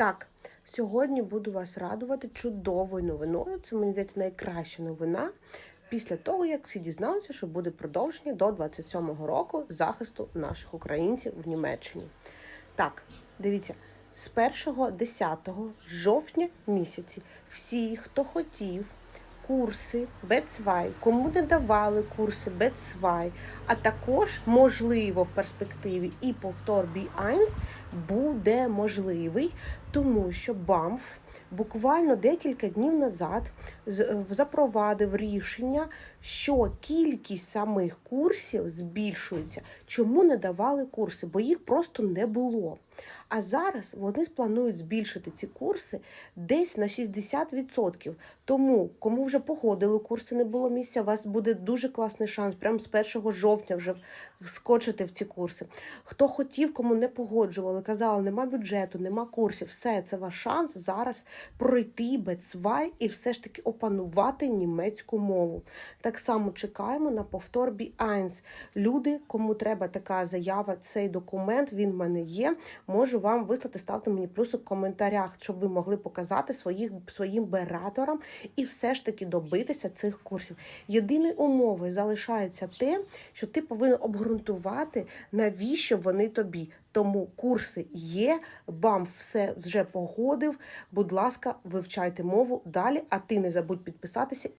Так, сьогодні буду вас радувати чудовою новиною. Це мені здається найкраща новина. Після того, як всі дізналися, що буде продовження до 27-го року захисту наших українців в Німеччині. Так, дивіться, з 1-10 жовтня місяці всі, хто хотів, курси Бецвай, кому не давали курси Бецвай, а також можливо в перспективі і повтор B1 буде можливий, тому що БАМФ буквально декілька днів назад е, запровадив рішення, що кількість самих курсів збільшується. Чому не давали курси? Бо їх просто не було. А зараз вони планують збільшити ці курси десь на 60%. Тому, кому вже погодили курси, не було місця, у вас буде дуже класний шанс. Прямо з 1 жовтня вже вскочити в ці курси. Хто хотів, кому не погоджували, казали, нема бюджету, нема курсів. Все, це ваш шанс зараз пройти Бецвай і все ж таки опанувати німецьку мову. Так само чекаємо на повтор B1. Люди, кому треба така заява, цей документ, він в мене є. Можу вам вислати, ставте мені плюси в коментарях, щоб ви могли показати своїх, своїм бераторам і все ж таки добитися цих курсів. Єдиною умовою залишається те, що ти повинен обґрунтувати, навіщо вони тобі. Тому курси є, БАМ все вже погодив. Будь ласка, вивчайте мову далі, а ти не забудь підписатися